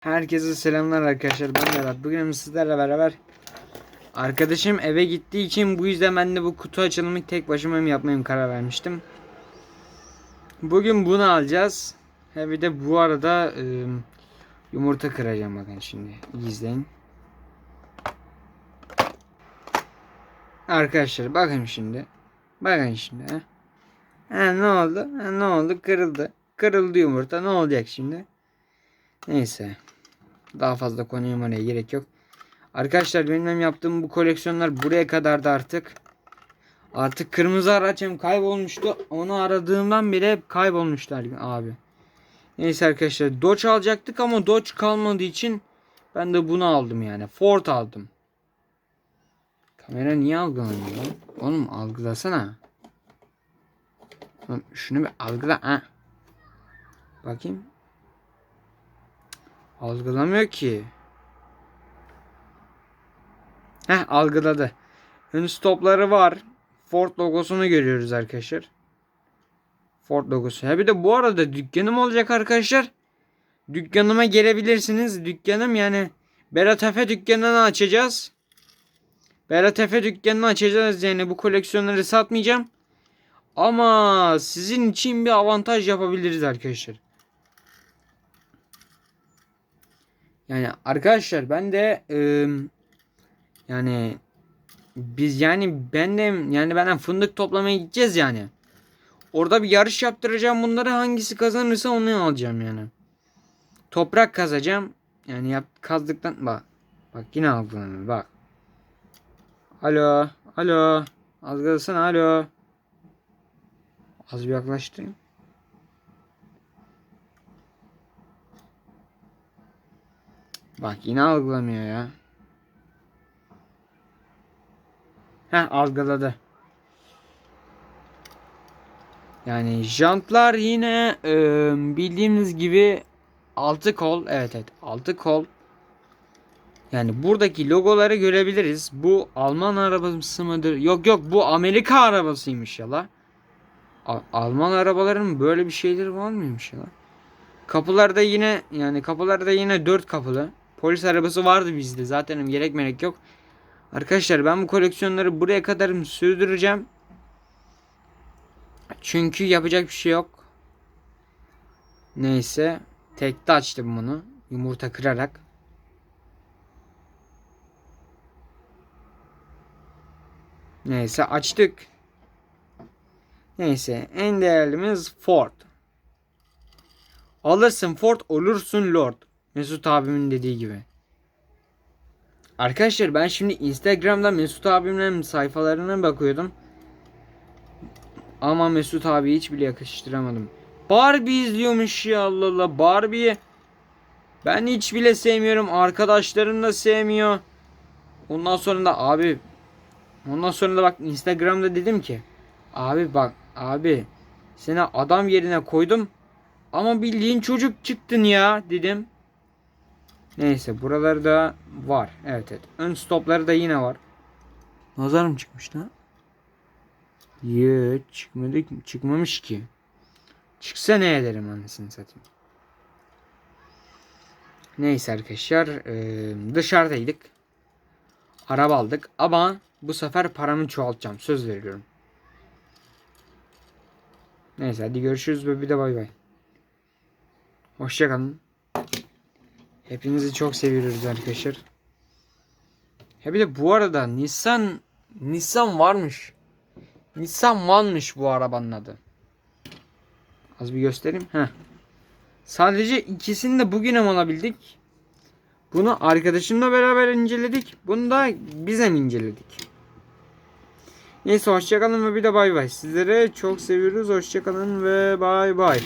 Herkese selamlar arkadaşlar. Ben Berat. Bugün sizlerle beraber arkadaşım eve gittiği için bu yüzden ben de bu kutu açılımı tek başıma mı yapmaya karar vermiştim. Bugün bunu alacağız. He bir de bu arada e, yumurta kıracağım bakın şimdi. İzleyin. Arkadaşlar bakın şimdi. Bakın şimdi. Ha. Ha, ne oldu? Ha, ne oldu? Kırıldı. Kırıldı yumurta. Ne olacak şimdi? Neyse. Daha fazla konuya oraya gerek yok. Arkadaşlar benim yaptığım bu koleksiyonlar buraya kadardı artık. Artık kırmızı araçım kaybolmuştu. Onu aradığımdan beri hep kaybolmuşlar abi. Neyse arkadaşlar Dodge alacaktık ama Dodge kalmadığı için ben de bunu aldım yani. Ford aldım. Kamera niye algılamıyor lan? Oğlum algılasana. Oğlum şunu bir algıla. Ha. Bakayım. Algılamıyor ki. Heh algıladı. Ön stopları var. Ford logosunu görüyoruz arkadaşlar. Ford logosu. Ha bir de bu arada dükkanım olacak arkadaşlar. Dükkanıma gelebilirsiniz. Dükkanım yani Berat Efe dükkanını açacağız. Berat Efe dükkanını açacağız yani bu koleksiyonları satmayacağım. Ama sizin için bir avantaj yapabiliriz arkadaşlar. Yani arkadaşlar ben de ıı, yani biz yani ben de yani benden fındık toplamaya gideceğiz yani. Orada bir yarış yaptıracağım bunları hangisi kazanırsa onu alacağım yani. Toprak kazacağım. Yani yap kazdıktan bak. Bak yine algılanıyor bak. Alo. Alo. Algılasana alo. Az bir yaklaştırayım. Bak yine algılamıyor ya. Heh algıladı. Yani jantlar yine e, bildiğimiz gibi altı kol. Evet evet altı kol. Yani buradaki logoları görebiliriz. Bu Alman arabası mıdır? Yok yok bu Amerika arabasıymış ya la. Alman arabaların böyle bir şeyleri var mıymış ya la? Kapılarda yine yani kapılarda yine dört kapılı. Polis arabası vardı bizde. Zaten gerek merek yok. Arkadaşlar ben bu koleksiyonları buraya kadar sürdüreceğim. Çünkü yapacak bir şey yok. Neyse. Tekte açtım bunu. Yumurta kırarak. Neyse açtık. Neyse en değerlimiz Ford. Alırsın Ford olursun Lord. Mesut abimin dediği gibi. Arkadaşlar ben şimdi Instagram'da Mesut abimin sayfalarına bakıyordum. Ama Mesut abi hiç bile yakıştıramadım. Barbie izliyormuş ya Allah Allah. Barbie ben hiç bile sevmiyorum. Arkadaşlarım da sevmiyor. Ondan sonra da abi ondan sonra da bak Instagram'da dedim ki abi bak abi seni adam yerine koydum ama bildiğin çocuk çıktın ya dedim. Neyse buralarda var. Evet evet. Ön stopları da yine var. Nazar mı çıkmış lan? Yok çıkmadı, çıkmamış ki. Çıksa ne ederim annesini satayım. Neyse arkadaşlar ee, dışarıdaydık. Araba aldık ama bu sefer paramı çoğaltacağım söz veriyorum. Neyse hadi görüşürüz ve bir de bay bay. Hoşçakalın. Hepinizi çok seviyoruz arkadaşlar. Ha bir de bu arada Nissan Nissan varmış. Nissan One'mış bu arabanın adı. Az bir göstereyim. Heh. Sadece ikisini de bugüne alabildik. Bunu arkadaşımla beraber inceledik. Bunu da bize inceledik. Neyse hoşçakalın ve bir de bay bay. Sizlere çok seviyoruz. Hoşçakalın ve bay bay.